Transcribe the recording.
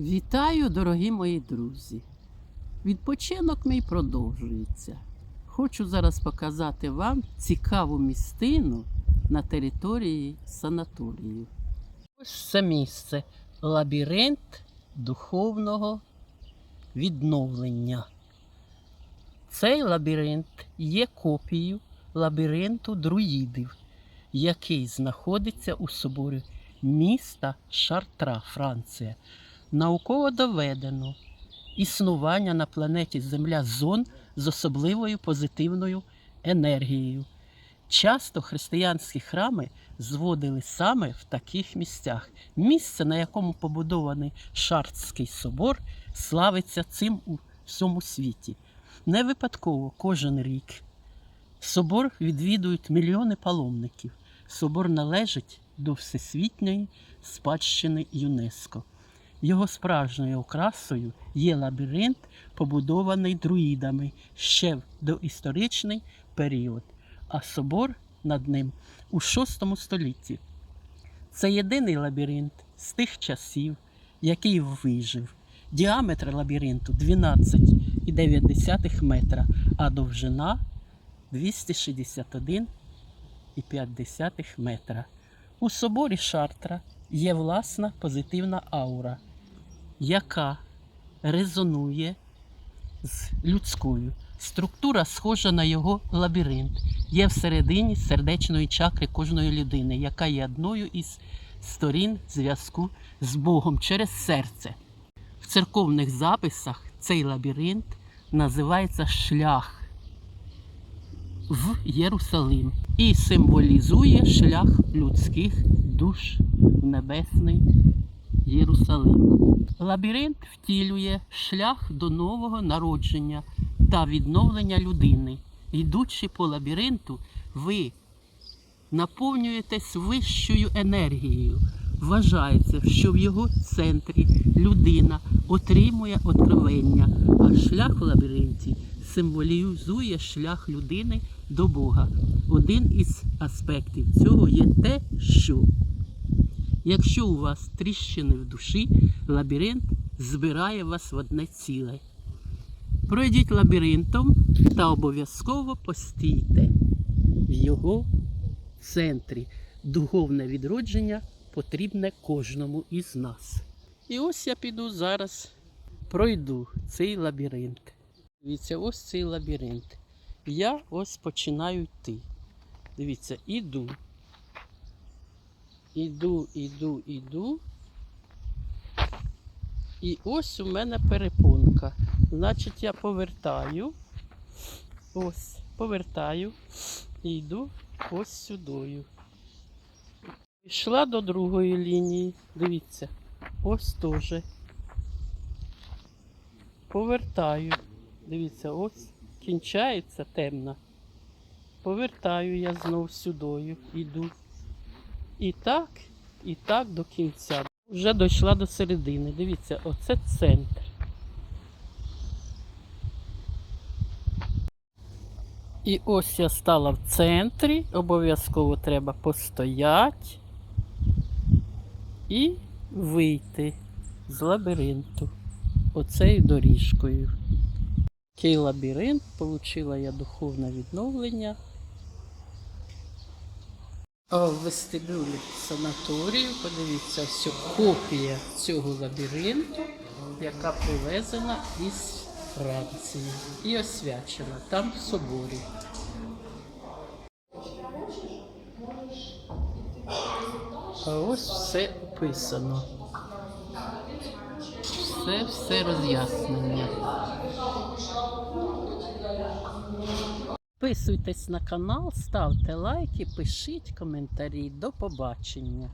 Вітаю, дорогі мої друзі! Відпочинок мій продовжується. Хочу зараз показати вам цікаву містину на території санаторію. Ось це місце лабіринт духовного відновлення. Цей лабіринт є копією лабіринту друїдів, який знаходиться у соборі міста Шартра, Франція. Науково доведено існування на планеті Земля зон з особливою позитивною енергією. Часто християнські храми зводили саме в таких місцях. Місце, на якому побудований Шартський собор, славиться цим у всьому світі. Не випадково кожен рік собор відвідують мільйони паломників. Собор належить до всесвітньої спадщини ЮНЕСКО. Його справжньою окрасою є лабіринт, побудований друїдами ще в доісторичний період, а собор над ним у VI столітті. Це єдиний лабіринт з тих часів, який вижив. Діаметр лабіринту 12,9 метра, а довжина 261,5 метра. У соборі Шартра є власна позитивна аура, яка резонує з людською. Структура схожа на його лабіринт. Є всередині сердечної чакри кожної людини, яка є одною із сторін зв'язку з Богом через серце. В церковних записах цей лабіринт називається шлях в Єрусалим і символізує шлях людських душ в небесний Єрусалим. Лабіринт втілює шлях до нового народження та відновлення людини. Йдучи по лабіринту, ви наповнюєтесь вищою енергією. Вважається, що в його центрі людина отримує откровення, а шлях в лабіринті символізує шлях людини до Бога. Один із аспектів цього є те, що якщо у вас тріщини в душі, лабіринт збирає вас в одне ціле. Пройдіть лабіринтом та обов'язково постійте в його центрі. Духовне відродження потрібне кожному із нас. І ось я піду зараз, пройду цей лабіринт. Дивіться, ось цей лабіринт. Я ось починаю йти. Дивіться, іду. Іду, іду, іду. І ось у мене перепонка. Значить, я повертаю. Ось, повертаю і йду ось сюдою. Пішла до другої лінії. Дивіться, ось теж. Повертаю. Дивіться, ось кінчається темна. Повертаю я знов сюдою, іду. І так, і так до кінця. Вже дійшла до середини. Дивіться, оце центр. І ось я стала в центрі. Обов'язково треба постояти і вийти з лабіринту оцею доріжкою. Такий лабіринт, отримала я духовне відновлення. В вестибюлі санаторію, подивіться, ось копія цього лабіринту, яка привезена із Франції і освячена там в соборі. А ось все описано. Все, все роз'яснення. Підписуйтесь на канал, ставте лайки, пишіть коментарі. До побачення.